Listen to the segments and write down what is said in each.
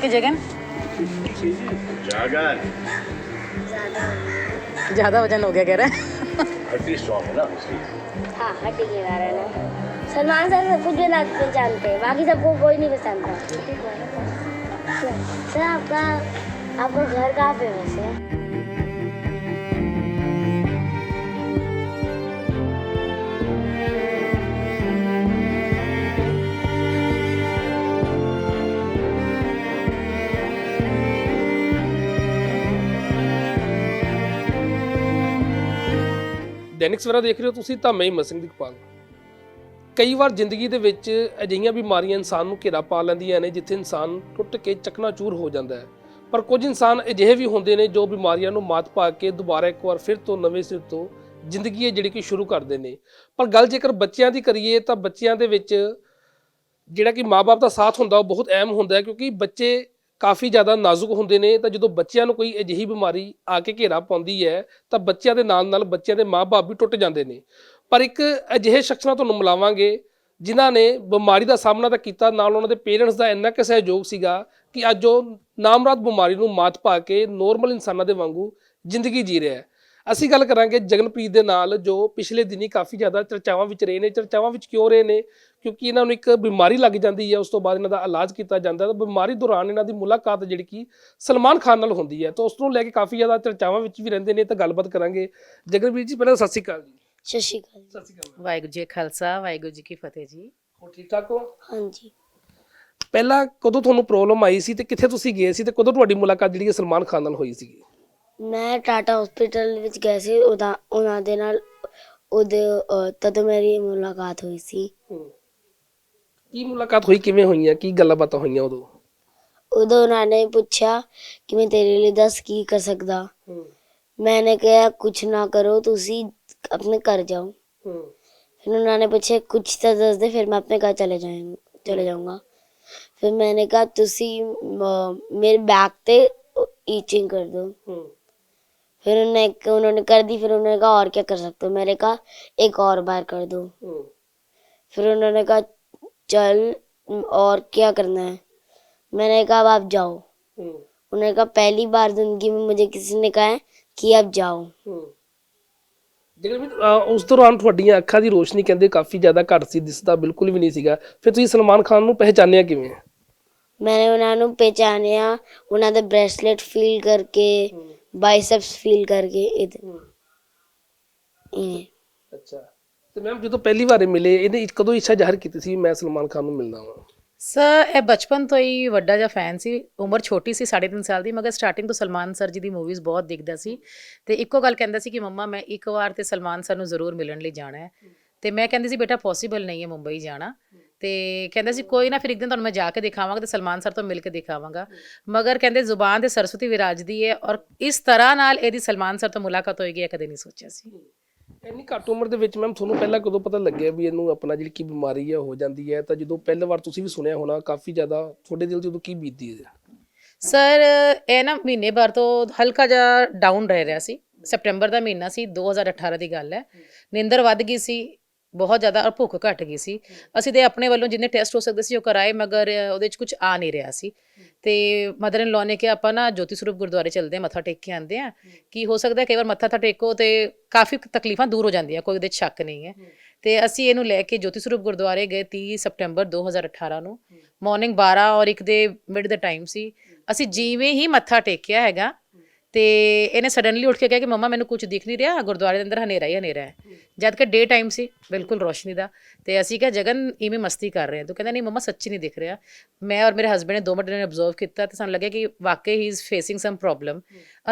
की जगह ज़्यादा वज़न हो गया कह रहा है। हाँ, सलमान सर सब कुछ भी ना जानते बाकी सबको कोई नहीं पसंद था सर आपका आपका घर कहाँ पे वैसे? ਦੈਨਿਕ ਸਵੇਰਾ ਦੇਖ ਰਹੇ ਹੋ ਤੁਸੀਂ ਤਾਂ ਮੈਂ ਹੀ ਮਸਿੰਘ ਦੀ ਕਈ ਵਾਰ ਜ਼ਿੰਦਗੀ ਦੇ ਵਿੱਚ ਅਜਿਹੀਆਂ ਬਿਮਾਰੀਆਂ ਇਨਸਾਨ ਨੂੰ ਘੇਰਾ ਪਾ ਲੈਂਦੀਆਂ ਨੇ, ਜਿੱਥੇ ਇਨਸਾਨ ਟੁੱਟ ਕੇ ਚਕਨਾਚੂਰ ਹੋ ਜਾਂਦਾ ਹੈ। ਪਰ ਕੁਝ ਇਨਸਾਨ ਅਜਿਹੇ ਵੀ ਹੁੰਦੇ ਨੇ ਜੋ ਬਿਮਾਰੀਆਂ ਨੂੰ ਮਾਤ ਪਾ ਕੇ ਦੁਬਾਰਾ ਇੱਕ ਵਾਰ ਫਿਰ ਤੋਂ ਨਵੇਂ ਸਿਰ ਤੋਂ ਜ਼ਿੰਦਗੀ ਹੈ ਜਿਹੜੀ ਕਿ ਸ਼ੁਰੂ ਕਰਦੇ ਨੇ। ਪਰ ਗੱਲ ਜੇਕਰ ਬੱਚਿਆਂ ਦੀ ਕਰੀਏ ਤਾਂ ਬੱਚਿਆਂ ਦੇ ਵਿੱਚ ਜਿਹੜਾ ਕਿ ਮਾਪੇ ਦਾ ਸਾਥ ਹੁੰਦਾ ਉਹ ਬਹੁਤ ਅਹਿਮ ਹੁੰਦਾ ਹੈ, ਕਿਉਂਕਿ ਬੱਚੇ ਕਾਫੀ ਜ਼ਿਆਦਾ ਨਾਜ਼ੁਕ ਹੁੰਦੇ ਨੇ, ਤਾਂ ਜਦੋਂ ਬੱਚਿਆਂ ਨੂੰ ਕੋਈ ਅਜਿਹੀ ਬਿਮਾਰੀ ਆ ਕੇ ਘੇਰਾ ਪਾਉਂਦੀ ਹੈ, ਤਾਂ ਬੱਚਿਆਂ ਦੇ ਨਾਲ ਨਾਲ ਬੱਚਿਆਂ ਦੇ ਮਾਪੇ ਵੀ ਟੁੱਟ ਜਾਂਦੇ ਨੇ। ਪਰ ਇੱਕ ਅਜਿਹੇ ਸ਼ਖਸ ਨਾਲ ਤੁਹਾਨੂੰ ਮਿਲਾਵਾਂਗੇ, ਜਿਨ੍ਹਾਂ ਨੇ ਬਿਮਾਰੀ ਦਾ ਸਾਹਮਣਾ ਤਾਂ ਕੀਤਾ, ਨਾਲ ਉਹਨਾਂ ਦੇ ਪੇਰੈਂਟਸ ਦਾ ਇੰਨਾ ਕੁ ਸਹਿਯੋਗ ਸੀਗਾ ਕਿ ਅੱਜ ਉਹ ਨਾਮਰਾਦ ਬਿਮਾਰੀ ਨੂੰ ਮਾਤ ਪਾ ਕੇ ਨੋਰਮਲ ਇਨਸਾਨਾਂ ਦੇ ਵਾਂਗੂ ਜ਼ਿੰਦਗੀ ਜੀ ਰਿਹਾ ਹੈ। ਅਸੀਂ ਗੱਲ ਕਰਾਂਗੇ ਜਗਨਪ੍ਰੀਤ ਦੇ ਨਾਲ, ਜੋ ਪਿਛਲੇ ਦਿਨੀ ਕਾਫੀ ਜ਼ਿਆਦਾ ਚਰਚਾਵਾਂ ਵਿੱਚ ਰਹੇ ਨੇ। ਚਰਚਾਵਾਂ ਵਿੱਚ ਕਿਉਂ ਰਹੇ ਨੇ? ਕਿਉਂਕਿ ਇਹਨਾਂ ਨੂੰ ਇੱਕ ਬਿਮਾਰੀ ਲੱਗ ਜਾਂਦੀ ਹੈ ਉਸ ਤੋਂ ਬਾਅਦ ਇਹਨਾਂ ਦਾ ਇਲਾਜ ਕੀਤਾ ਜਾਂਦਾ ਤਾਂ ਬਿਮਾਰੀ ਦੌਰਾਨ ਇਹਨਾਂ ਦੀ ਮੁਲਾਕਾਤ ਜਿਹੜੀ ਕਿ ਸਲਮਾਨ ਖਾਨ ਨਾਲ ਹੁੰਦੀ ਹੈ। ਤਾਂ ਉਸ ਨੂੰ ਲੈ ਕੇ ਕਾਫੀ ਜ਼ਿਆਦਾ ਚਰਚਾਵਾਂ ਵਿੱਚ ਵੀ ਰਹਿੰਦੇ ਨੇ ਤਾਂ ਗੱਲਬਾਤ ਕਰਾਂਗੇ। ਜਗਨਵੀਰ ਜੀ ਪਹਿਲਾਂ ਸਤਿ ਸ਼੍ਰੀ ਅਕਾਲ ਜੀ। ਸਤਿ ਸ਼੍ਰੀ ਅਕਾਲ ਵਾਹਿਗੁਰੂ ਜੀ ਖਾਲਸਾ ਵਾਹਿਗੁਰੂ ਜੀ ਕੀ ਫਤਿਹ ਜੀ। ਹੋ ਠੀਕ ਠਾਕ ਹੋ? ਹਾਂਜੀ। ਪਹਿਲਾਂ ਕਦੋਂ ਤੁਹਾਨੂੰ ਪ੍ਰੋਬਲਮ ਆਈ ਸੀ ਤੇ ਕਿੱਥੇ ਤੁਸੀਂ ਗਏ ਸੀ ਤੇ ਕਦੋਂ ਤੁਹਾਡੀ ਮੁਲਾਕਾਤ ਜਿਹੜੀ ਸਲਮਾਨ ਖਾਨ ਨਾਲ ਹੋਈ ਸੀ ਮੈਂ ਟਾਟਾ ਹਸਪੀਟਲ ਵਿੱਚ ਗਏ ਸੀ ਉਹਦਾ ਉਹਨਾਂ ਦੇ ਨਾਲ ਉਹਦੇ ਤਦ ਮੇਰੀ ਮੁਲਾਕਾਤ ਹੋਈ ਸੀ। ਕੀ ਮੁਲਾਕਾਤ ਹੋਈ ਕਿਵੇਂ ਹੋਈਆਂ ਕੀ ਗੱਲਾਂ ਬਾਤਾਂ ਹੋਈਆਂ ਉਦੋਂ ਉਦੋਂ ਉਹਨਾਂ ਨੇ ਪੁੱਛਿਆ ਕਿ ਮੈਂ ਤੇਰੇ ਲਈ ਦੱਸ ਕੀ ਕਰ ਸਕਦਾ मैंने कहा कुछ ना करो तुसी अपने घर जाओ फिर उन्होंने पूछे कुछ तो दस दे फिर मैं अपने घर चले जाऊंगा चले जाऊंगा फिर मैंने कहा तुसी अ, मेरे बैग ते ईचिंग कर दो फिर उन्होंने उन्होंने कर दी फिर उन्होंने कहा और क्या कर सकते हो मैंने कहा एक और बार कर दो फिर उन्होंने कहा चल और क्या करना है मैंने कहा अब आप जाओ उन्होंने कहा पहली बार जिंदगी में मुझे किसी ने कहा है कि अब जाओ ਜਗਨਪ੍ਰੀਤ ਅਹ ਉਸ ਦੌਰਾਨ ਤੁਹਾਡੀਆਂ ਅੱਖਾਂ ਦੀ ਰੋਸ਼ਨੀ ਕਹਿੰਦੇ ਕਾਫੀ ਜ਼ਿਆਦਾ ਘੱਟ ਸੀ ਦਿਸਦਾ ਬਿਲਕੁਲ ਵੀ ਨਹੀਂ ਸੀਗਾ ਫਿਰ ਤੁਸੀਂ ਸਲਮਾਨ ਖਾਨ ਨੂੰ ਪਹਿਚਾਨਿਆ ਕਿਵੇਂ मैंने उन्होंने पहचानिया उन्होंने ब्रेसलेट फील करके बाइसेप्स फील करके इधर इन्हें ਅੱਛਾ ਤੇ ਮੈਮ ਜਦੋਂ ਪਹਿਲੀ ਵਾਰ ਮਿਲੇ, ਇਹਨੇ ਕਦੋਂ ਇੱਛਾ ਜ਼ਾਹਰ ਕੀਤੀ ਸੀ ਮੈਂ ਸਲਮਾਨ ਖਾਨ ਨੂੰ ਮਿਲਣਾ ਹਾਂ ਸਰ ਇਹ ਬਚਪਨ ਤੋਂ ਹੀ ਵੱਡਾ ਜਿਹਾ ਫੈਨ ਸੀ। ਉਮਰ ਛੋਟੀ ਸੀ 3.5 ਸਾਲ ਦੀ, ਮਗਰ ਸਟਾਰਟਿੰਗ ਤੋਂ ਸਲਮਾਨ ਸਰ ਜੀ ਦੀ ਮੂਵੀਜ਼ ਬਹੁਤ ਦੇਖਦਾ ਸੀ। ਤੇ ਇੱਕੋ ਗੱਲ ਕਹਿੰਦਾ ਸੀ ਕਿ ਮੰਮਾ, ਮੈਂ ਇੱਕ ਵਾਰ ਤੇ ਸਲਮਾਨ ਸਰ ਨੂੰ ਜ਼ਰੂਰ ਮਿਲਣ ਲਈ ਜਾਣਾ ਹੈ। ਤੇ ਮੈਂ ਕਹਿੰਦੀ ਸੀ, ਬੇਟਾ ਪੋਸੀਬਲ ਨਹੀਂ ਹੈ ਮੁੰਬਈ ਜਾਣਾ। ਤੇ ਕਹਿੰਦਾ ਸੀ, ਕੋਈ ਨਾ, ਫਿਰ ਇੱਕ ਦਿਨ ਤੁਹਾਨੂੰ ਮੈਂ ਜਾ ਕੇ ਦਿਖਾਵਾਂਗਾ ਤੇ ਸਲਮਾਨ ਸਰ ਤੋਂ ਮਿਲ ਕੇ ਦਿਖਾਵਾਂਗਾ। ਮਗਰ ਕਹਿੰਦੇ, ਜ਼ੁਬਾਨ ਤੇ ਸਰਸਵਤੀ ਵਿਰਾਜਦੀ ਹੈ ਔਰ ਇਸ ਤਰ੍ਹਾਂ ਨਾਲ ਇਹਦੀ ਸਲਮਾਨ ਸਰ ਤੋਂ ਮੁਲਾਕਾਤ ਹੋਏਗੀ, ਇਹ ਕਦੇ ਨਹੀਂ ਸੋਚਿਆ ਸੀ। ਇੰਨੀ ਘੱਟ ਉਮਰ ਦੇ ਵਿੱਚ ਮੈਮ ਤੁਹਾਨੂੰ ਪਹਿਲਾਂ ਕਦੋਂ ਪਤਾ ਲੱਗਿਆ ਵੀ ਇਹਨੂੰ ਆਪਣਾ ਜਿਹੜੀ ਕੀ ਬਿਮਾਰੀ ਹੈ ਹੋ ਜਾਂਦੀ ਹੈ? ਤਾਂ ਜਦੋਂ ਪਹਿਲੀ ਵਾਰ ਤੁਸੀਂ ਵੀ ਸੁਣਿਆ ਹੋਣਾ, ਕਾਫੀ ਜ਼ਿਆਦਾ ਤੁਹਾਡੇ ਦਿਲ 'ਚ ਉਦੋਂ ਕੀ ਬੀਤਦੀ ਹੈ? ਸਰ ਇਹ ਨਾ ਮਹੀਨੇ ਭਰ ਤੋਂ ਹਲਕਾ ਜਿਹਾ ਡਾਊਨ ਰਹਿ ਰਿਹਾ ਸੀ। ਸਪਟੈਂਬਰ ਦਾ ਮਹੀਨਾ ਸੀ 2018 ਦੀ ਗੱਲ ਹੈ। ਨਿੰਦਰ ਵੱਧ ਗਈ ਸੀ ਬਹੁਤ ਜ਼ਿਆਦਾ ਔਰ ਭੁੱਖ ਘਟ ਗਈ ਸੀ। ਅਸੀਂ ਤੇ ਆਪਣੇ ਵੱਲੋਂ ਜਿੰਨੇ ਟੈਸਟ ਹੋ ਸਕਦੇ ਸੀ ਉਹ ਕਰਾਏ ਮਗਰ ਉਹਦੇ ਚ ਕੁਝ ਆ ਨਹੀਂ ਰਿਹਾ ਸੀ। ਤੇ ਮਦਰ ਇਨ ਲਾਅ ਨੇ ਕਿਹਾ ਆਪਾਂ ਨਾ ਜੋਤੀ ਸਰੂਪ ਗੁਰਦੁਆਰੇ ਚੱਲਦੇ ਆ ਮੱਥਾ ਟੇਕ ਕੇ ਆਂਦੇ ਆ ਕੀ ਹੋ ਸਕਦਾ ਕਈ ਵਾਰ ਮੱਥਾ ਤਾਂ ਟੇਕੋ ਤੇ ਕਾਫੀ ਤਕਲੀਫਾਂ ਦੂਰ ਹੋ ਜਾਂਦੀਆਂ ਕੋਈ ਉਹਦੇ ਸ਼ੱਕ ਨਹੀਂ ਹੈ। ਤੇ ਅਸੀਂ ਇਹਨੂੰ ਲੈ ਕੇ ਜੋਤੀ ਸਰੂਪ ਗੁਰਦੁਆਰੇ ਗਏ 30 ਸਪਟੈਂਬਰ 2018 ਨੂੰ। ਮਾਰਨਿੰਗ 12 ਔਰ 1 ਦੇ ਮਿਡ ਦਾ ਟਾਈਮ ਸੀ। ਅਸੀਂ ਜਿਵੇਂ ਹੀ ਮੱਥਾ ਟੇਕਿਆ ਹੈਗਾ ਤੇ ਇਹਨੇ ਸਡਨਲੀ ਉੱਠ ਕੇ ਕਿਹਾ ਕਿ ਮੰਮਾ ਮੈਨੂੰ ਕੁਝ ਦਿਖ ਨਹੀਂ ਰਿਹਾ, ਗੁਰਦੁਆਰੇ ਦੇ ਅੰਦਰ ਹਨੇਰਾ ਹੀ ਹਨੇਰਾ ਹੈ। ਜਦ ਕਿ ਡੇ ਟਾਈਮ ਸੀ, ਬਿਲਕੁਲ ਰੋਸ਼ਨੀ ਦਾ। ਤੇ ਅਸੀਂ ਕਿਹਾ, ਜਗਨ, ਇਵੇਂ ਮਸਤੀ ਕਰ ਰਹੇ ਹਾਂ ਤੂੰ ਕਹਿੰਦਾ, ਨਹੀਂ ਮਮਾ, ਸੱਚੀ ਨਹੀਂ ਦਿਖ ਰਿਹਾ। ਮੈਂ ਔਰ ਮੇਰੇ ਹਸਬੰਡ ਨੇ ਦੋ ਮਿੰਟ ਨੇ ਅਬਜ਼ਰਵ ਕੀਤਾ ਤੇ ਸਾਨੂੰ ਲੱਗਿਆ ਕਿ ਵਾਕਈ ਹੀ ਇਜ਼ ਫੇਸਿੰਗ ਸਮ ਪ੍ਰੋਬਲਮ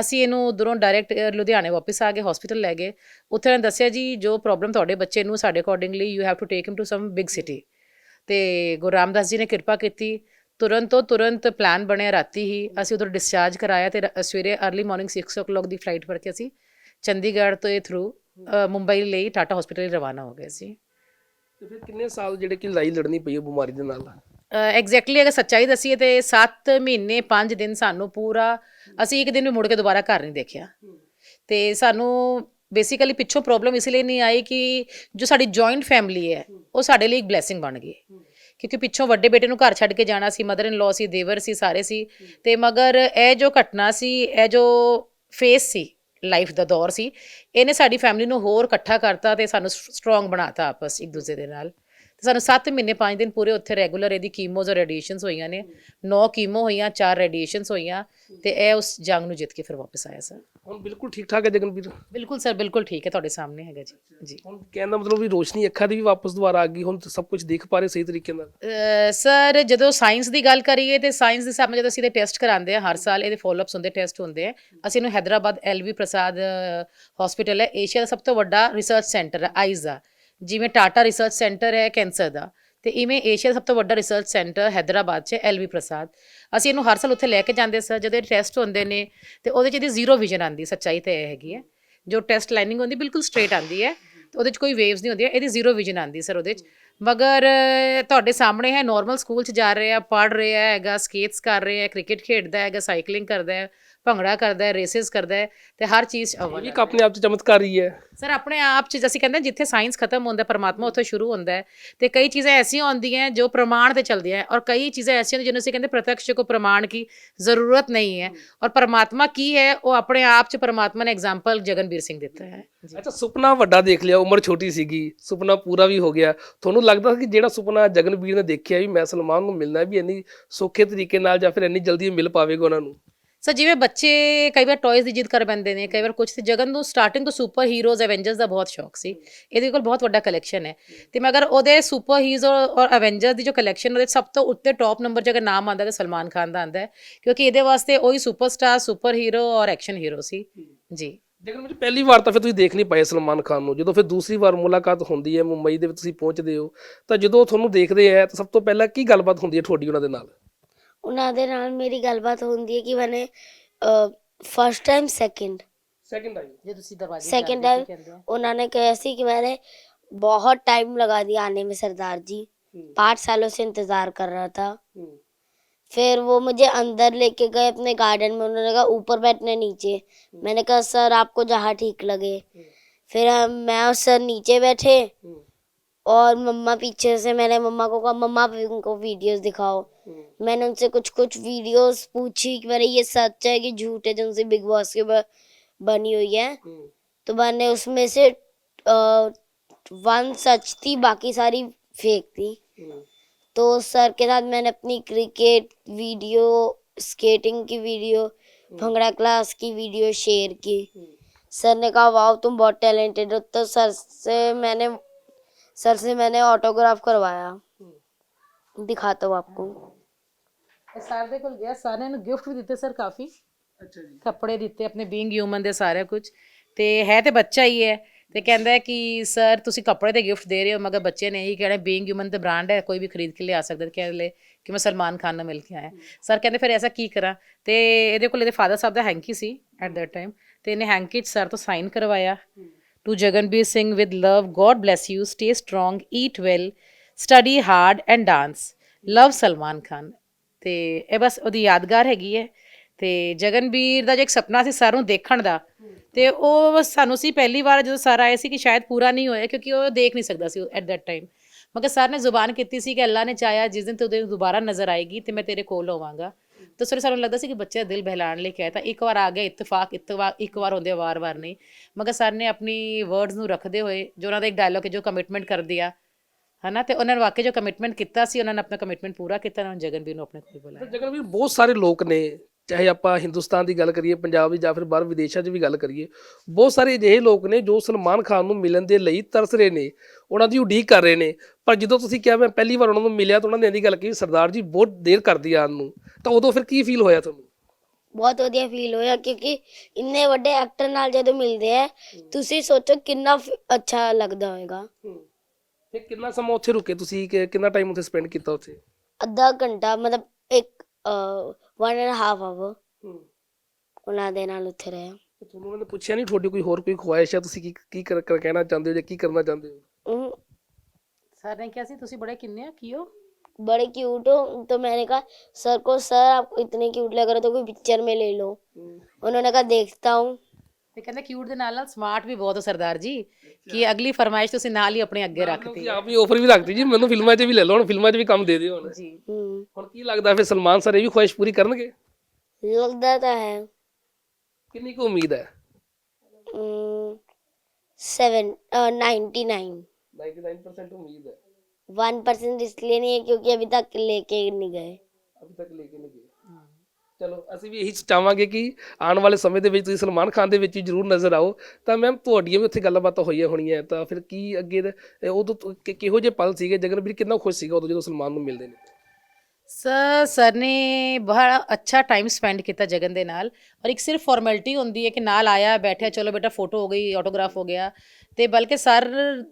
ਅਸੀਂ ਇਹਨੂੰ ਉਧਰੋਂ ਡਾਇਰੈਕਟ ਲੁਧਿਆਣੇ ਵਾਪਸ ਆ ਕੇ ਹਸਪੀਟਲ ਲੈ ਗਏ। ਉੱਥੇ ਨੇ ਦੱਸਿਆ ਜੀ, ਜੋ ਪ੍ਰੋਬਲਮ ਤੁਹਾਡੇ ਬੱਚੇ ਨੂੰ, ਸਾਡੇ accordingly you have to take him to some big city ਤੇ ਗੁਰੂ ਰਾਮਦਾਸ ਜੀ ਨੇ ਕਿਰਪਾ ਕੀਤੀ। ਤੁਰੰਤ ਤੋਂ ਤੁਰੰਤ ਪਲਾਨ ਬਣਿਆ ਰਾਤੀ ਹੀ ਅਸੀਂ ਉਧਰ ਡਿਸਚਾਰਜ ਕਰਾਇਆ ਤੇ ਰ- ਸਵੇਰੇ अर्ਲੀ ਮਾਰਨਿੰਗ 6:00 ਦੀ ਫਲਾਈਟ ਫੜ ਕੇ ਅਸੀਂ ਚੰਡੀਗੜ੍ਹ ਤੋਂ ਇਹ ਥਰੂ ਮੁੰਬਈ ਲਈ ਟਾਟਾ ਹਸਪੀਟਲ ਰਵਾਨਾ ਹੋ ਗਏ ਸੀ। ਤੇ ਫਿਰ ਕਿੰਨੇ ਸਾਲ ਜਿਹੜੇ ਕਿ ਲੜਾਈ ਲੜਨੀ ਪਈ ਉਹ ਬਿਮਾਰੀ ਦੇ ਨਾਲ? ਐਗਜ਼ੈਕਟਲੀ ਅਗਰ ਸੱਚਾਈ ਦਸੀਏ ਤੇ 7 ਮਹੀਨੇ 5 ਦਿਨ ਸਾਨੂੰ ਪੂਰਾ ਅਸੀਂ ਇੱਕ ਦਿਨ ਵੀ ਮੁੜ ਕੇ ਦੁਬਾਰਾ ਘਰ ਨਹੀਂ ਦੇਖਿਆ। ਤੇ ਸਾਨੂੰ ਬੇਸਿਕਲੀ ਪਿੱਛੋਂ ਪ੍ਰੋਬਲਮ ਇਸ ਲਈ ਨਹੀਂ ਆਈ ਕਿ ਜੋ ਸਾਡੀ ਜੁਆਇੰਟ ਫੈਮਿਲੀ ਹੈ ਉਹ ਸਾਡੇ ਲਈ ਇੱਕ ਬਲੇਸਿੰਗ ਬਣ ਗਈ। ਕਿਉਂਕਿ ਪਿੱਛੋਂ ਵੱਡੇ ਬੇਟੇ ਨੂੰ ਘਰ ਛੱਡ ਕੇ ਜਾਣਾ ਸੀ ਮਦਰ ਇਨ ਲਾਅ ਸੀ, ਦੇਵਰ ਸੀ, ਸਾਰੇ ਸੀ। ਤੇ ਮਗਰ ਇਹ ਜੋ ਘਟਨਾ ਸੀ, ਇਹ ਜੋ ਫੇਸ ਸੀ ਲਾਈਫ ਦਾ ਦੌਰ ਸੀ, ਇਹਨੇ ਸਾਡੀ ਫੈਮਿਲੀ ਨੂੰ ਹੋਰ ਇਕੱਠਾ ਕਰਤਾ ਤੇ ਸਾਨੂੰ ਸਟਰੋਂਗ ਬਣਾਤਾ ਆਪਸ ਇੱਕ ਦੂਜੇ ਦੇ ਨਾਲ। ਤੇ ਸਾਨੂੰ 7 ਮਹੀਨੇ 5 ਦਿਨ ਪੂਰੇ ਉੱਥੇ ਰੈਗੂਲਰ ਇਹਦੀ ਕੀਮੋਜ਼ ਔਰ ਰੇਡੀਏਸ਼ਨਸ ਹੋਈਆਂ ਨੇ। 9 ਕੀਮੋ ਹੋਈਆਂ 4 ਰੇਡੀਏਸ਼ਨਸ ਹੋਈਆਂ ਤੇ ਇਹ ਉਸ ਜੰਗ ਨੂੰ ਜਿੱਤ ਕੇ ਫਿਰ ਵਾਪਸ ਆਇਆ ਸਰ ਹੁਣ ਬਿਲਕੁਲ ਠੀਕ ਠਾਕ ਹੈ ਜਗਨਵੀਰ ਬਿਲਕੁਲ ਸਰ ਬਿਲਕੁਲ ਠੀਕ ਹੈ ਤੁਹਾਡੇ ਸਾਹਮਣੇ ਹੈਗਾ ਜੀ। ਜੀ। ਹੁਣ ਕਹਿਣ ਦਾ ਮਤਲਬ ਵੀ ਰੋਸ਼ਨੀ ਅੱਖਾਂ ਦੀ ਵੀ ਵਾਪਸ ਦੁਬਾਰਾ ਆ ਗਈ ਹੁਣ ਸਭ ਕੁਝ ਦੇਖ ਪਾ ਰਹੇ ਸਹੀ ਤਰੀਕੇ ਨਾਲ? ਸਰ ਜਦੋਂ ਸਾਇੰਸ ਦੀ ਗੱਲ ਕਰੀਏ ਤੇ ਸਾਇੰਸ ਦੇ ਨਾਲ ਜਦੋਂ ਅਸੀਂ ਇਹਦੇ ਟੈਸਟ ਕਰਾਉਂਦੇ ਆ ਹਰ ਸਾਲ ਇਹਦੇ ਫਾਲੋਅਪਸ ਹੁੰਦੇ ਟੈਸਟ ਹੁੰਦੇ ਆ ਅਸੀਂ ਇਹਨੂੰ Hyderabad L V Prasad hospital ਹੈ ਏਸ਼ੀਆ ਦਾ ਸਭ ਤੋਂ ਵੱਡਾ ਰਿਸਰਚ ਸੈਂਟਰ ਹੈ ਆਈਜ਼। ਦਾ ਜਿਵੇਂ ਟਾਟਾ ਰਿਸਰਚ ਸੈਂਟਰ ਹੈ ਕੈਂਸਰ ਦਾ, ਤੇ ਇਵੇਂ ਏਸ਼ੀਆ ਦਾ ਸਭ ਤੋਂ ਵੱਡਾ ਰਿਸਰਚ ਸੈਂਟਰ ਹੈਦਰਾਬਾਦ 'ਚ ਐਲਵੀ ਪ੍ਰਸਾਦ। ਅਸੀਂ ਇਹਨੂੰ ਹਰ ਸਾਲ ਉੱਥੇ ਲੈ ਕੇ ਜਾਂਦੇ ਸਰ, ਜਦੋਂ ਇਹ ਟੈਸਟ ਹੁੰਦੇ ਨੇ, ਤੇ ਉਹਦੇ 'ਚ ਇਹਦੀ ਜ਼ੀਰੋ ਵਿਜ਼ਨ ਆਂਦੀ ਸੱਚਾਈ ਤੇ ਇਹ ਹੈਗੀ ਹੈ। ਜੋ ਟੈਸਟ ਲਾਈਨਿੰਗ ਹੁੰਦੀ, ਬਿਲਕੁਲ ਸਟ੍ਰੇਟ ਆਂਦੀ ਹੈ, ਤੇ ਉਹਦੇ 'ਚ ਕੋਈ ਵੇਵਸ ਨਹੀਂ ਹੁੰਦੀਆਂ, ਇਹਦੀ ਜ਼ੀਰੋ ਵਿਜ਼ਨ ਆਂਦੀ ਸਰ ਉਹਦੇ 'ਚ। ਮਗਰ ਤੁਹਾਡੇ ਸਾਹਮਣੇ ਹੈ ਨਾਰਮਲ ਸਕੂਲ 'ਚ ਜਾ ਰਿਹਾ ਪੜ ਰਿਹਾ ਹੈਗਾ ਸਕੇਟਸ ਕਰ ਰਿਹਾ ਹੈ ਕ੍ਰਿਕਟ ਖੇਡਦਾ ਹੈਗਾ ਸਾਈਕਲਿੰਗ ਕਰਦਾ ਹੈ ਭੰਗੜਾ ਕਰਦਾ ਹੈ ਰੇਸਿਸ ਕਰਦਾ ਹੈ ਤੇ ਹਰ ਚੀਜ਼ ਅਵਲ ਹੈ ਇੱਕ ਆਪਣੇ ਆਪ 'ਚ ਚਮਤਕਾਰੀ ਹੈ ਸਰ ਆਪਣੇ ਆਪ 'ਚ ਅਸੀਂ ਕਹਿੰਦੇ ਜਿੱਥੇ ਸਾਇੰਸ ਖਤਮ ਹੁੰਦਾ ਪਰਮਾਤਮਾ ਉੱਥੇ ਸ਼ੁਰੂ ਹੁੰਦਾ ਹੈ ਤੇ ਕਈ ਚੀਜ਼ਾਂ ਐਸੀਆਂ ਹੁੰਦੀਆਂ ਜੋ ਪ੍ਰਮਾਣ ਤੇ ਚਲਦੀਆਂ ਹੈ ਔਰ ਕਈ ਚੀਜ਼ਾਂ ਐਸੀਆਂ ਜਿਹਨੂੰ ਅਸੀਂ ਕਹਿੰਦੇ ਪ੍ਰਤੱਖ ਕੋ ਪ੍ਰਮਾਣ ਕੀ ਜ਼ਰੂਰਤ ਨਹੀਂ ਹੈ ਔਰ ਪਰਮਾਤਮਾ ਕੀ ਹੈ ਉਹ ਆਪਣੇ ਆਪ 'ਚ ਪਰਮਾਤਮਾ ਨੇ ਐਗਜ਼ਾਮਪਲ ਜਗਨਵੀਰ ਸਿੰਘ ਦਿੱਤਾ ਹੈ। ਅੱਛਾ ਸੁਪਨਾ ਵੱਡਾ ਦੇਖ ਲਿਆ ਉਮਰ ਛੋਟੀ ਸੀਗੀ ਸੁਪਨਾ ਪੂਰਾ ਵੀ ਹੋ ਗਿਆ। ਤੁਹਾਨੂੰ ਲੱਗਦਾ ਕਿ ਜਿਹੜਾ ਸੁਪਨਾ ਜਗਨਵੀਰ ਨੇ ਦੇਖਿਆ ਵੀ ਮੈਂ ਸਲਮਾਨ ਨੂੰ ਮਿਲਣਾ ਵੀ ਇੰਨੀ ਸੌਖੇ ਤਰੀਕੇ ਨਾਲ ਜਾਂ ਫਿਰ ਇੰਨੀ ਜਲਦੀ ਮਿਲ ਪਾਵੇਗਾ ਉਹਨਾਂ ਨੂੰ? ਸਰ ਜਿਵੇਂ ਬੱਚੇ ਕਈ ਵਾਰ ਟੌਇਜ਼ ਦੀ ਜਿੱਦ ਕਰ ਪੈਂਦੇ ਨੇ ਕਈ ਵਾਰ ਕੁਝ ਤੇ ਜਗਨ ਨੂੰ ਸਟਾਰਟਿੰਗ ਤੋਂ ਸੁਪਰ ਹੀਰੋਜ਼ ਐਵੇਂਜਰਸ ਦਾ ਬਹੁਤ ਸ਼ੌਕ ਸੀ। ਇਹਦੇ ਕੋਲ ਬਹੁਤ ਵੱਡਾ ਕਲੈਕਸ਼ਨ ਹੈ। ਤੇ ਮਗਰ ਉਹਦੇ ਸੁਪਰ ਹੀਰੋ ਔਰ ਐਵੇਂਜਰਸ ਦੀ ਜੋ ਕਲੈਕਸ਼ਨ ਉਹਦੇ ਸਭ ਤੋਂ ਉੱਤੇ ਟੌਪ ਨੰਬਰ ਅਗਰ ਨਾਮ ਆਉਂਦਾ ਤਾਂ ਸਲਮਾਨ ਖਾਨ ਦਾ ਆਉਂਦਾ ਹੈ। ਕਿਉਂਕਿ ਇਹਦੇ ਵਾਸਤੇ ਉਹੀ ਸੁਪਰਸਟਾਰ ਸੁਪਰ ਹੀਰੋ ਔਰ ਐਕਸ਼ਨ ਹੀਰੋ ਸੀ। ਜੀ। ਜਗਨਵੀਰ ਪਹਿਲੀ ਵਾਰ ਤਾਂ ਫਿਰ ਤੁਸੀਂ ਦੇਖ ਨਹੀਂ ਪਾਏ ਸਲਮਾਨ ਖਾਨ ਨੂੰ। ਜਦੋਂ ਫਿਰ ਦੂਸਰੀ ਵਾਰ ਮੁਲਾਕਾਤ ਹੁੰਦੀ ਹੈ ਮੁੰਬਈ ਦੇ ਵਿੱਚ ਤੁਸੀਂ ਪਹੁੰਚਦੇ ਹੋ ਤਾਂ ਜਦੋਂ ਤੁਹਾਨੂੰ ਦੇਖਦੇ ਆ ਤਾਂ ਸਭ ਤੋਂ ਪਹਿਲਾਂ ਕੀ ਗੱਲਬਾਤ ਹੁੰਦੀ ਹੈ ਤੁਹਾਡੀ ਉਹਨਾਂ ਦੇ ਨਾਲ? ਉਹਨਾਂ ਦੇ ਨਾਲ ਮੇਰੀ ਗੱਲਬਾਤ ਹੁੰਦੀ ਹੈ ਕਿ ਮੈਨੇ first time second second time ਜੇ ਤੁਸੀਂ ਦਰਵਾਜ਼ੇ सेकंड टाइम उन्होंने कहा सी कि मैंने बहुत टाइम लगा दिया आने में सरदार जी पाँच सालों से इंतजार कर रहा था फिर वो मुझे अंदर लेके गए अपने गार्डन में उन्होंने कहा ऊपर बैठने नीचे मैंने कहा सर आपको जहाँ ठीक लगे फिर हम मैं और सर नीचे बैठे और मम्मा पीछे से मैंने मम्मा को कहा मम्मा आप उनको वीडियोस दिखाओ मैंने उनसे कुछ कुछ वीडियोस पूछी कि मेरे ये सच है कि झूठ है जो उनसे बिग बॉस के बनी हुई है। तो मैंने उसमें से वन सच थी बाकी सारी फेक थी। तो सर के साथ मैंने अपनी क्रिकेट वीडियो स्केटिंग की वीडियो भंगड़ा क्लास की वीडियो शेयर की। सर ने कहा वाह तुम बहुत टैलेंटेड हो। तो सर से मैंने सर से मैंने ऑटोग्राफ करवाया। दिखाता हूँ आपको। ਸਰ ਦੇ ਕੋਲ ਗਿਆ ਸਾਰਿਆਂ ਨੂੰ ਗਿਫਟ ਵੀ ਦਿੱਤੇ ਸਰ ਕਾਫੀ। ਅੱਛਾ ਜੀ। ਕੱਪੜੇ ਦਿੱਤੇ ਆਪਣੇ ਬੀਇੰਗ ਹਿਊਮਨ ਦੇ ਸਾਰਾ ਕੁਝ। ਤੇ ਹੈ ਤੇ ਬੱਚਾ ਹੀ ਹੈ। ਤੇ ਕਹਿੰਦਾ ਹੈ ਕਿ ਸਰ ਤੁਸੀਂ ਕੱਪੜੇ ਤੇ ਗਿਫਟ ਦੇ ਰਹੇ ਹੋ ਮਗਰ ਬੱਚੇ ਨੇ ਇਹੀ ਕਹਿਣਾ ਬੀਇੰਗ ਹਿਊਮਨ ਤੇ ਬ੍ਰਾਂਡ ਹੈ ਕੋਈ ਵੀ ਖਰੀਦ ਕੇ ਲਿਆ ਸਕਦਾ ਕਿ ਲੈ ਕਿ ਮੈਂ ਸਲਮਾਨ ਖਾਨ ਨਾਲ ਮਿਲ ਕੇ ਆਇਆ। ਸਰ ਕਹਿੰਦੇ ਫਿਰ ਐਸਾ ਕੀ ਕਰਾਂ? ਤੇ ਇਹਦੇ ਕੋਲ ਇਹਦੇ ਫਾਦਰ ਸਾਹਿਬ ਦਾ ਹੈਂਕੀ ਸੀ ਐਟ ਦੈਟ ਟਾਈਮ ਤੇ ਇਹਨੇ ਹੈਂਕੀ 'ਚ ਸਰ ਤੋਂ ਸਾਈਨ ਕਰਵਾਇਆ। To Jaganbir Singh with love God bless you stay strong eat well study hard and dance love Salman Khan. ਤੇ ਇਹ ਬਸ ਉਹਦੀ ਯਾਦਗਾਰ ਹੈਗੀ ਹੈ ਤੇ ਜਗਨਵੀਰ ਦਾ ਜੋ ਇੱਕ ਸੁਪਨਾ ਸੀ ਸਰ ਨੂੰ ਦੇਖਣ ਦਾ ਤੇ ਉਹ ਬਸ ਸਾਨੂੰ ਸੀ ਪਹਿਲੀ ਵਾਰ ਜਦੋਂ ਸਰ ਆਏ ਸੀ ਕਿ ਸ਼ਾਇਦ ਪੂਰਾ ਨਹੀਂ ਹੋਇਆ ਕਿਉਂਕਿ ਉਹ ਦੇਖ ਨਹੀਂ ਸਕਦਾ ਸੀ ਐਟ ਦੈਟ ਟਾਈਮ ਮਗਰ ਸਰ ਨੇ ਜ਼ੁਬਾਨ ਕੀਤੀ ਸੀ ਕਿ ਅੱਲਾ ਨੇ ਚਾਹਿਆ ਜਿਸ ਦਿਨ ਤੂੰ ਦੁਬਾਰਾ ਨਜ਼ਰ ਆਏਗੀ ਤੇ ਮੈਂ ਤੇਰੇ ਕੋਲ ਹੋਵਾਂਗਾ। ਤਾਂ ਸਰ ਸਾਨੂੰ ਲੱਗਦਾ ਸੀ ਕਿ ਬੱਚੇ ਦਾ ਦਿਲ ਬਹਿਲਾਣ ਲਈ ਕਹਿ ਤਾ ਇੱਕ ਵਾਰ ਆ ਗਿਆ ਇਤਫਾਕ ਇਤਫਾਕ ਇੱਕ ਵਾਰ ਹੁੰਦੇ ਆ, ਵਾਰ-ਵਾਰ ਨਹੀਂ। ਮਗਰ ਸਰ ਨੇ ਆਪਣੀ ਵਰਡਸ ਨੂੰ ਰੱਖਦੇ ਹੋਏ ਜੋ ਉਹਨਾਂ ਦਾ ਇੱਕ ਡਾਇਲੋਗ ਹੈ ਜੋ ਕਮਿਟਮੈਂਟ ਕਰ ਦਿਆ ਹਨਾ? ਤੇ ਉਹਨਾਂ ਨੇ ਵਾਕਈ ਜੋ ਕਮਿਟਮੈਂਟ ਕੀਤਾ ਸੀ ਉਹਨਾਂ ਨੇ ਆਪਣਾ ਕਮਿਟਮੈਂਟ ਪੂਰਾ ਕੀਤਾ ਉਹਨਾਂ ਨੇ ਜਗਨਵੀਰ ਨੂੰ ਆਪਣੇ ਕੋਲ ਬੁਲਾਇਆ। ਤਾਂ ਜਗਨਵੀਰ ਬਹੁਤ ਸਾਰੇ ਲੋਕ ਨੇ ਚਾਹੇ ਆਪਾਂ ਹਿੰਦੁਸਤਾਨ ਦੀ ਗੱਲ ਕਰੀਏ ਪੰਜਾਬ ਦੀ ਜਾਂ ਫਿਰ ਬਾਹਰ ਵਿਦੇਸ਼ਾਂ 'ਚ ਵੀ ਗੱਲ ਕਰੀਏ ਬਹੁਤ ਸਾਰੇ ਅਜਿਹੇ ਲੋਕ ਨੇ ਜੋ ਸਲਮਾਨ ਖਾਨ ਨੂੰ ਮਿਲਣ ਦੇ ਲਈ ਤਰਸ ਰਹੇ ਨੇ ਉਹਨਾਂ ਦੀ ਉਡੀਕ ਕਰ ਰਹੇ ਨੇ। ਪਰ ਜਦੋਂ ਤੁਸੀਂ ਕਿਹਾ ਮੈਂ ਪਹਿਲੀ ਵਾਰ ਉਹਨਾਂ ਨੂੰ ਮਿਲਿਆ ਤਾਂ ਉਹਨਾਂ ਨੇ ਇਹਦੀ ਗੱਲ ਕਹੀ ਸਰਦਾਰ ਜੀ ਬਹੁਤ ਦੇਰ ਕਰਦੀ ਆਉਣ ਨੂੰ। ਤਾਂ ਉਦੋਂ ਫਿਰ ਕੀ ਫੀਲ ਹੋਇਆ ਤੁਹਾਨੂੰ? ਬਹੁਤ ਵਧੀਆ ਫੀਲ ਹੋਇਆ ਕਿਉਂਕਿ ਇੰਨੇ ਵੱਡੇ ਐਕਟਰ ਨਾਲ ਜਦੋਂ ਮਿਲਦੇ ਆ ਤੁਸੀਂ ਸੋਚੋ ਕਿੰਨਾ ਅੱਛਾ ਲੱਗਦਾ ਹੋਵੇਗਾ ਫਿਰ ਕਿੰਨਾ ਸਮਾਂ ਉੱਥੇ ਰੁਕੇ ਤੁਸੀਂ ਕਿ- ਕਿੰਨਾ ਟਾਈਮ ਉੱਥੇ ਸਪੈਂਡ ਕੀਤਾ ਉੱਥੇ ਅੱਧਾ ਘੰਟਾ ਮਤਲਬ ਇੱਕ 1 ਐਂਡ ਹਾਫ ਆਵਰ ਉਹਨਾਂ ਦੇ ਨਾਲ ਉੱਥੇ ਰਹੇ ਤੁਹਾਨੂੰ ਉਹਨਾਂ ਨੇ ਪੁੱਛਿਆ ਨਹੀਂ ਤੁਹਾਡੀ ਕੋਈ ਹੋਰ ਕੋਈ ਖੁਆਇਸ਼ ਹੈ ਤੁਸੀਂ ਕੀ ਕੀ ਕਰ- ਕਰ- ਕਹਿਣਾ ਚਾਹੁੰਦੇ ਹੋ ਜਾਂ ਕੀ ਕਰਨਾ ਚਾਹੁੰਦੇ ਹੋ हम्म, ਸਰ ਨੇ ਕਿਹਾ ਸੀ ਤੁਸੀਂ ਬੜੇ ਕਿੰਨੇ ਆ ਕੀ ਹੋ बड़े क्यूट हो तो मैंने कहा सर को सर आप इतने क्यूट लग रहे हो तो कोई पिक्चर में ले लो उन्होंने कहा देखता हूँ ਤੇ ਕਹਿੰਦੇ ਕਿਊਟ ਦੇ ਨਾਲ ਨਾਲ ਸਮਾਰਟ ਵੀ ਬਹੁਤ ਹੋ ਸਰਦਾਰ ਜੀ ਕਿ ਅਗਲੀ ਫਰਮਾਇਸ਼ ਤੁਸੀਂ ਨਾਲ ਹੀ ਆਪਣੇ ਅੱਗੇ ਰੱਖਤੀ ਤੁਸੀਂ ਆਪ ਹੀ ਆਫਰ ਵੀ ਰੱਖਤੀ ਜੀ ਮੈਨੂੰ ਫਿਲਮਾਂ 'ਚ ਵੀ ਲੈ ਲਓ ਹੁਣ ਫਿਲਮਾਂ 'ਚ ਵੀ ਕੰਮ ਦੇ ਦਿਓ ਹੁਣ ਜੀ ਹੂੰ ਹੁਣ ਕੀ ਲੱਗਦਾ ਫਿਰ ਸਲਮਾਨ ਸਰ ਇਹ ਵੀ ਖੁਆਇਸ਼ ਪੂਰੀ ਕਰਨਗੇ ਲੱਗਦਾ ਤਾਂ ਹੈ ਕਿੰਨੀ ਕੁ ਉਮੀਦ ਹੈ हम्म, सेवन नाइन्टी नाइन 99% ਉਮੀਦ ਹੈ वन परसेंट इसलिए नहीं है क्योंकि अभी तक लेके नहीं गए ਅਭੀ ਤੱਕ ਲੈ ਕੇ ਨਹੀਂ ਗਏ ਚਲੋ, ਅਸੀਂ ਵੀ ਇਹੀ ਚਾਹਾਂਗੇ ਕਿ ਆਉਣ ਵਾਲੇ ਸਮੇਂ ਦੇ ਵਿੱਚ ਤੁਸੀਂ ਸਲਮਾਨ ਖਾਨ ਦੇ ਵਿੱਚ ਵੀ ਜ਼ਰੂਰ ਨਜ਼ਰ ਆਓ। ਤਾਂ ਮੈਮ ਤੁਹਾਡੀਆਂ ਵੀ ਉੱਥੇ ਗੱਲਬਾਤਾਂ ਹੋਈਆਂ ਹੋਣੀਆਂ। ਤਾਂ ਫਿਰ ਕੀ ਅੱਗੇ ਦਾ- ਇਹ ਉਦੋਂ ਤੋਂ ਕਿ- ਕਿਹੋ ਜਿਹੇ ਪਲ ਸੀਗੇ? ਜਗਨਵੀਰ ਕਿੰਨਾ ਖੁਸ਼ ਸੀਗਾ ਉਦੋਂ ਜਦੋਂ ਸਲਮਾਨ ਨੂੰ ਮਿਲਦੇ ਨੇ? ਸਰ ਸਰ ਨੇ ਬੜਾ ਅੱਛਾ ਟਾਈਮ ਸਪੈਂਡ ਕੀਤਾ ਜਗਨ ਦੇ ਨਾਲ। ਔਰ ਇੱਕ ਸਿਰਫ ਫਾਰਮੈਲਿਟੀ ਹੁੰਦੀ ਹੈ ਕਿ ਨਾਲ ਆਇਆ, ਬੈਠਿਆ, ਚਲੋ ਬੇਟਾ ਫੋਟੋ ਹੋ ਗਈ ਆਟੋਗ੍ਰਾਫ ਹੋ ਗਿਆ। ਤੇ ਬਲਕਿ ਸਰ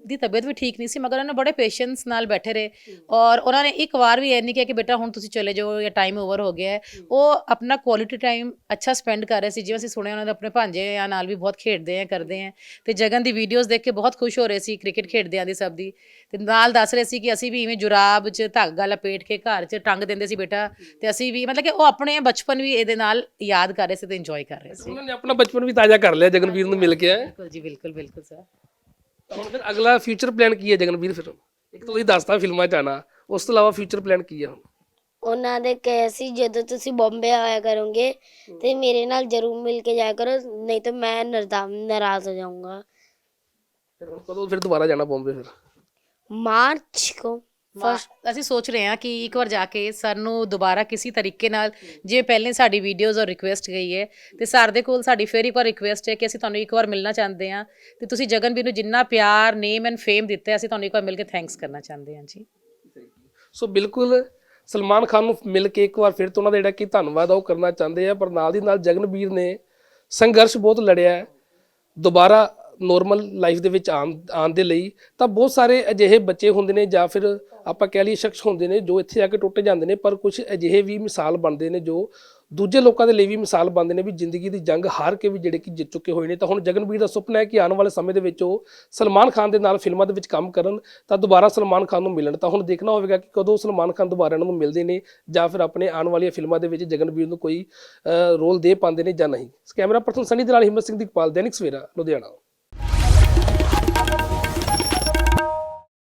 ਦੀ ਤਬੀਅਤ ਵੀ ਠੀਕ ਨਹੀਂ ਸੀ ਮਗਰ ਉਹਨਾਂ ਬੜੇ ਪੇਸ਼ੈਂਸ ਨਾਲ ਬੈਠੇ ਰਹੇ। ਔਰ ਉਹਨਾਂ ਨੇ ਇੱਕ ਵਾਰ ਵੀ ਇਹ ਨਹੀਂ ਕਿਹਾ ਕਿ ਬੇਟਾ ਹੁਣ ਤੁਸੀਂ ਚਲੇ ਜਾਓ ਜਾਂ ਟਾਈਮ ਓਵਰ ਹੋ ਗਿਆ ਹੈ। ਉਹ ਆਪਣਾ ਕੁਆਲਿਟੀ ਟਾਈਮ ਅੱਛਾ ਸਪੈਂਡ ਕਰ ਰਹੇ ਸੀ ਜਿਵੇਂ ਅਸੀਂ ਸੁਣਿਆ ਉਹਨਾਂ ਦੇ ਆਪਣੇ ਭਾਂਜੇ ਆ ਨਾਲ ਵੀ ਬਹੁਤ ਖੇਡਦੇ ਆ ਕਰਦੇ ਆ। ਤੇ ਜਗਨ ਦੀ ਵੀਡੀਓਜ਼ ਦੇਖ ਕੇ ਬਹੁਤ ਖੁਸ਼ ਹੋ ਰਹੇ ਸੀ ਕ੍ਰਿਕਟ ਖੇਡਦੇ ਆਂ ਦੀ ਸਭ ਦੀ। ਤੇ ਨਾਲ ਦੱਸ ਰਹੇ ਸੀ ਕਿ ਅਸੀਂ ਵੀ ਇਵੇਂ ਜੁਰਾਬ 'ਚ ਧਾਗਾ ਲਪੇਟ ਕੇ ਘਰ 'ਚ ਟੰਗ ਦਿੰਦੇ ਸੀ ਬੇਟਾ। ਤੇ ਅਸੀਂ ਵੀ ਮਤਲਬ ਕਿ ਉਹ ਆਪਣੇ ਬਚਪਨ ਵੀ ਇਹਦੇ ਨਾਲ ਯਾਦ ਕਰ ਰਹੇ ਸੀ ਤੇ ਇੰਜੋਏ ਕਰ ਰਹੇ ਸੀ। ਉਹਨਾਂ ਨੇ ਆਪਣਾ ਬਚਪਨ ਵੀ ਤਾਜ਼ਾ ਕਰ ਲਿਆ ਜਗਨਵੀਰ ਨੂੰ ਮਿਲ ਕੇ। ਬਿਲਕੁਲ ਜੀ ਬਿਲਕੁਲ ਬਿਲਕੁਲ ਸਰ ਹੁਣ ਫਿਰ ਅਗਲਾ ਫਿਊਚਰ ਪਲਾਨ ਕੀ ਹੈ ਜਗਨਵੀਰ ਫਿਰ? ਇੱਕ ਤਾਂ ਤੁਸੀਂ ਦੱਸਤਾ ਫਿਲਮਾਂ 'ਚ ਉਸ ਤੋਂ ਇਲਾਵਾ ਫਿਊਚਰ ਪਲਾਨ ਕੀ ਹੈ ਉਹਨਾਂ ਦੇ ਕਹੇ ਸੀ ਜਦੋਂ ਤੁਸੀਂ ਬੰਬੇ ਆਇਆ ਕਰੋਗੇ ਤੇ ਮੇਰੇ ਨਾਲ ਜ਼ਰੂਰ ਮਿਲ ਕੇ ਜਾਇਆ ਕਰੋ ਨਹੀਂ ਤਾਂ ਮੈਂ ਨਰਦਾਮ ਨਾਰਾਜ਼ ਹੋ ਜਾਊਂਗਾ। ਫਿਰ ਕਦੋਂ ਫਿਰ ਦੁਬਾਰਾ ਜਾਣਾ ਬੰਬੇ ਫਿਰ? ਮਾਰਚ ਕੋ। ਫਸਟ ਅਸੀਂ ਸੋਚ ਰਹੇ ਹਾਂ ਕਿ ਇੱਕ ਵਾਰ ਜਾ ਕੇ ਸਰ ਨੂੰ ਦੁਬਾਰਾ ਕਿਸੇ ਤਰੀਕੇ ਨਾਲ ਜਿਵੇਂ ਪਹਿਲੇ ਸਾਡੀ ਵੀਡੀਓਜ਼ ਔਰ ਰਿਕੁਐਸਟ ਗਈ ਹੈ ਤੇ ਸਰ ਦੇ ਕੋਲ ਸਾਡੀ ਫੇਰ ਇੱਕ ਵਾਰ ਰਿਕੁਐਸਟ ਹੈ ਕਿ ਅਸੀਂ ਤੁਹਾਨੂੰ ਇੱਕ ਵਾਰ ਮਿਲਣਾ ਚਾਹੁੰਦੇ ਹਾਂ। ਤੇ ਤੁਸੀਂ ਜਗਨਵੀਰ ਨੂੰ ਜਿੰਨਾ ਪਿਆਰ ਨੇਮ ਐਂਡ ਫੇਮ ਦਿੱਤਾ ਹੈ, ਅਸੀਂ ਤੁਹਾਨੂੰ ਇੱਕ ਵਾਰ ਮਿਲ ਕੇ ਥੈਂਕਸ ਕਰਨਾ ਚਾਹੁੰਦੇ ਹਾਂ ਜੀ। ਸੋ ਬਿਲਕੁਲ ਸਲਮਾਨ ਖਾਨ ਨੂੰ ਮਿਲ ਕੇ ਇੱਕ ਵਾਰ ਫਿਰ ਤੋਂ ਉਹਨਾਂ ਦਾ ਜਿਹੜਾ ਕਿ ਧੰਨਵਾਦ ਆ ਉਹ ਕਰਨਾ ਚਾਹੁੰਦੇ ਆ ਪਰ ਨਾਲ ਦੀ ਨਾਲ ਜਗਨਵੀਰ ਨੇ ਸੰਘਰਸ਼ ਬਹੁਤ ਲੜਿਆ ਹੈ ਦੁਬਾਰਾ ਨੋਰਮਲ ਲਾਈਫ ਦੇ ਵਿੱਚ ਆਉਣ ਆਉਣ ਦੇ ਲਈ। ਤਾਂ ਬਹੁਤ ਸਾਰੇ ਅਜਿਹੇ ਬੱਚੇ ਹੁੰਦੇ ਨੇ ਜਾਂ ਫਿਰ ਆਪਾਂ ਕਹਿ ਲਈਏ ਸ਼ਖਸ ਹੁੰਦੇ ਨੇ ਜੋ ਇੱਥੇ ਆ ਕੇ ਟੁੱਟ ਜਾਂਦੇ ਨੇ, ਪਰ ਕੁਝ ਅਜਿਹੇ ਵੀ ਮਿਸਾਲ ਬਣਦੇ ਨੇ ਜੋ ਦੂਜੇ ਲੋਕਾਂ ਦੇ ਲਈ ਵੀ ਮਿਸਾਲ ਬਣਦੇ ਨੇ ਵੀ ਜ਼ਿੰਦਗੀ ਦੀ ਜੰਗ ਹਾਰ ਕੇ ਵੀ ਜਿਹੜੇ ਕਿ ਜਿੱਤ ਚੁੱਕੇ ਹੋਏ ਨੇ। ਤਾਂ ਹੁਣ ਜਗਨਵੀਰ ਦਾ ਸੁਪਨਾ ਹੈ ਕਿ ਆਉਣ ਵਾਲੇ ਸਮੇਂ ਦੇ ਵਿੱਚ ਉਹ ਸਲਮਾਨ ਖਾਨ ਦੇ ਨਾਲ ਫਿਲਮਾਂ ਦੇ ਵਿੱਚ ਕੰਮ ਕਰਨ, ਤਾਂ ਦੁਬਾਰਾ ਸਲਮਾਨ ਖਾਨ ਨੂੰ ਮਿਲਣ। ਤਾਂ ਹੁਣ ਦੇਖਣਾ ਹੋਵੇਗਾ ਕਿ ਕਦੋਂ ਸਲਮਾਨ ਖਾਨ ਦੁਬਾਰਾ ਇਹਨਾਂ ਨੂੰ ਮਿਲਦੇ ਨੇ ਜਾਂ ਫਿਰ ਆਪਣੇ ਆਉਣ ਵਾਲੀਆਂ ਫਿਲਮਾਂ ਦੇ ਵਿੱਚ ਜਗਨਵੀਰ ਨੂੰ ਕੋਈ ਰੋਲ ਦੇ ਪਾਉਂਦੇ ਨੇ ਜਾਂ ਨਹੀਂ। ਕੈਮਰਾ ਪਰਸਨ ਸਨੀ ਦੇ ਨਾਲ ਹਿੰਮਤ ਸਿੰਘ ਦੀਪਾਲ, ਦੈਨਿਕ ਸਵੇਰਾ, ਲੁਧਿਆਣਾ।